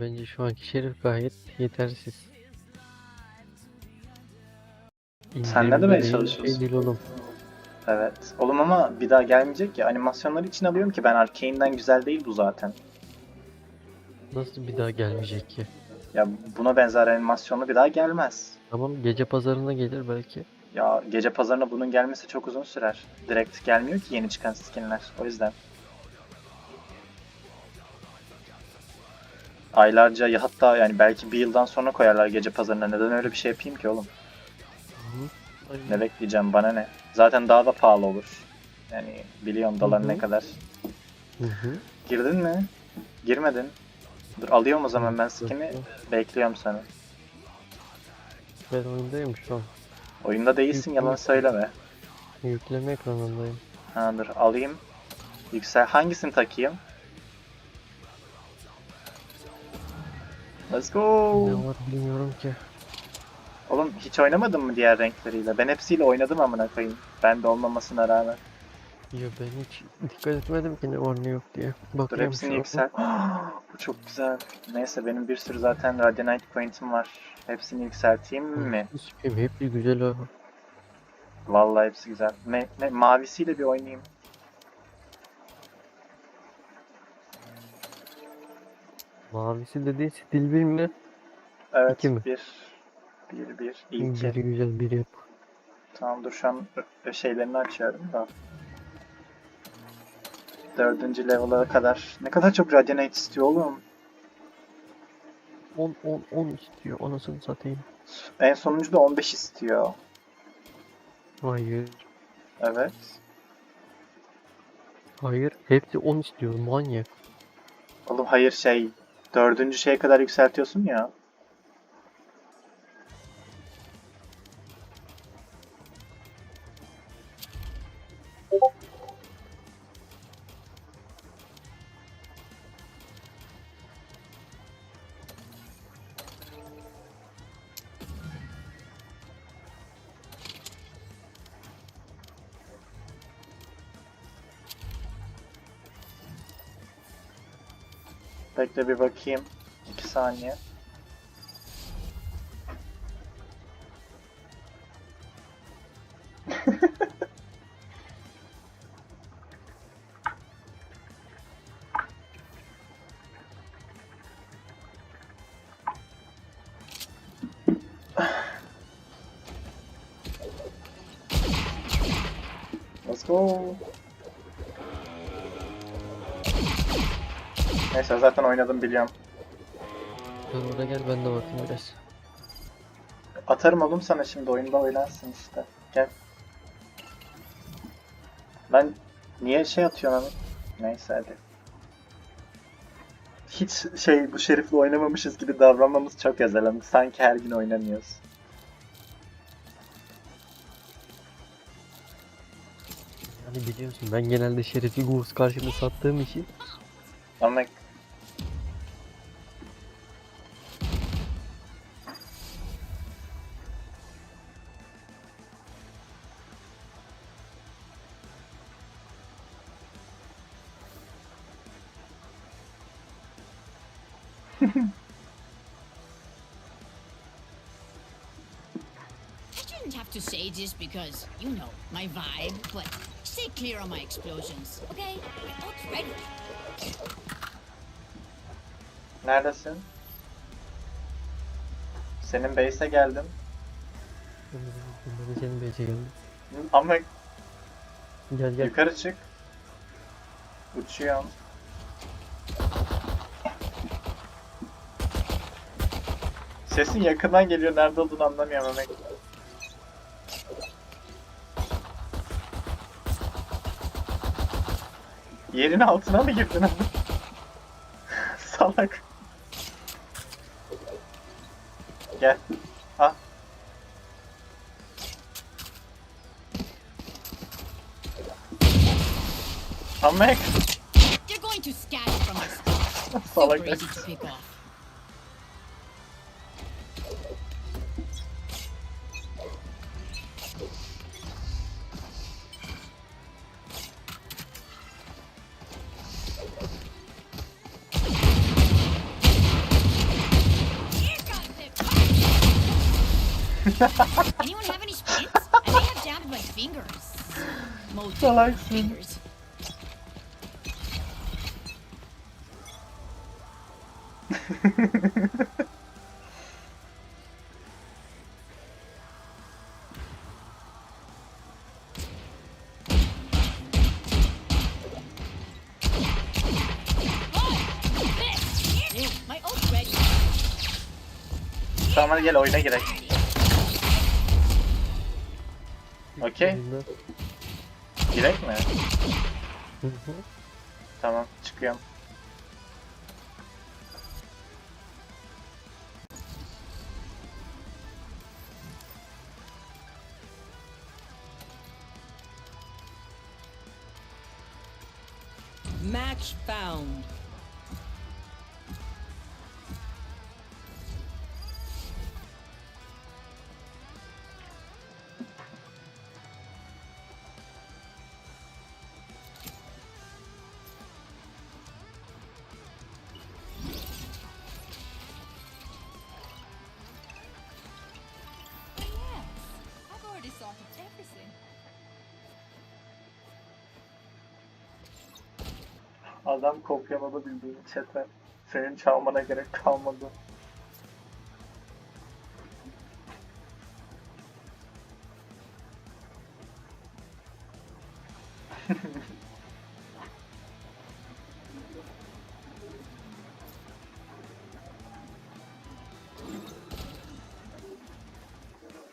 bence şu anki şerif gayet yetersiz. Sen ne demeye çalışıyorsun? Şey değil oğlum. Evet. Oğlum ama bir daha gelmeyecek ya. Animasyonları için alıyorum ki ben Arkane'den güzel değil bu zaten. Nasıl bir daha gelmeyecek ki? Ya buna benzer animasyonlu bir daha gelmez. Tamam gece pazarına gelir belki. Ya gece pazarına bunun gelmesi çok uzun sürer. Direkt gelmiyor ki yeni çıkan skinler. O yüzden. Aylarca ya hatta yani belki bir yıldan sonra koyarlar gece pazarına. Neden öyle bir şey yapayım ki oğlum? Aynen. Ne bekleyeceğim bana ne? Zaten daha da pahalı olur. Yani biliyorum dolar ne kadar. Hı hı. Girdin mi? Girmedin. Dur alıyorum o zaman ben skin'i. Bekliyorum seni. Ben oyundayım şu an. Oyunda değilsin yalan söyleme. Yükleme ekranındayım. Ha dur alayım. Yüksel hangisini takayım? Let's go. Ne var bilmiyorum ki. Oğlum hiç oynamadın mı diğer renkleriyle? Ben hepsiyle oynadım amına koyayım. Ben de olmamasına rağmen. Ya ben hiç dikkat etmedim ki ne var ne yok diye. Dur Bakıyorum hepsini şu an. yüksel. Bu çok güzel. Neyse benim bir sürü zaten Radianite Point'im var. Hepsini yükselteyim mi? Sikeyim hepsi güzel ha. Vallahi hepsi güzel. Ne, ne mavisiyle bir oynayayım. Mavisi dediğin stil bir mi? Evet İki mi? bir. Bir bir. İlki. Biri güzel biri yap. Tamam dur şu an şeylerini açıyorum da. Dördüncü level'a kadar. Ne kadar çok Radianite istiyor oğlum. 10 10 10 istiyor anasını satayım. En sonuncu da 15 istiyor. Hayır. Evet. Hayır. Hepsi 10 istiyor manyak. Oğlum hayır şey. Dördüncü şeye kadar yükseltiyorsun ya. Bekle bir bakayım. 2 saniye. Let's go. Neyse zaten oynadım biliyorum. Dur oraya gel ben de bakayım biraz. Atarım oğlum sana şimdi oyunda oynarsın işte. Gel. Ben niye şey atıyorum ama? Neyse hadi. Hiç şey bu şerifle oynamamışız gibi davranmamız çok ezelendik. Sanki her gün oynamıyoruz. Yani biliyorsun ben genelde Şeref'i Ghost karşımda sattığım için Ama I shouldn't have to say this because, you know, my vibe, but stay clear on my explosions, okay? My ult's ready. neredesin? Senin base'e geldim. ben de senin base'e geldim. Ama Gel gel. yukarı çık. Uçuyorum. Sesin yakından geliyor. Nerede olduğunu anlamıyorum ama. Yerin altına mı girdin abi? Salak. Gel. Ha. Amek. They're going to scatter from my stuff. Salak. Anyone have any splints? I may have jammed my fingers. Most Salaksın. fingers. My ult's ready. Tamam hadi gel oyuna. Okey. Girek mi? Tamam çıkıyorum. Match found. Adam kopyaladı bildiğin chat'e. Senin çalmana gerek kalmadı.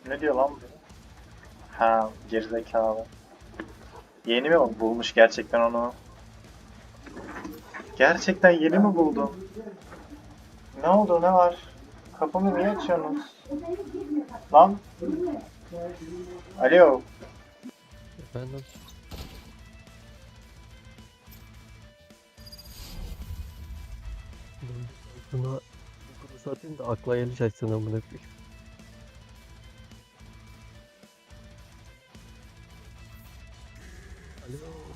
ne diyor lan bu? Ha gerizekalı. Yeni mi bulmuş gerçekten onu? Gerçekten yeni mi buldun? Ne oldu ne var? Kapımı niye açıyorsunuz? Lan? Alo. Efendim. Buna satayım da akla geliş açsın amına koyayım. Alo.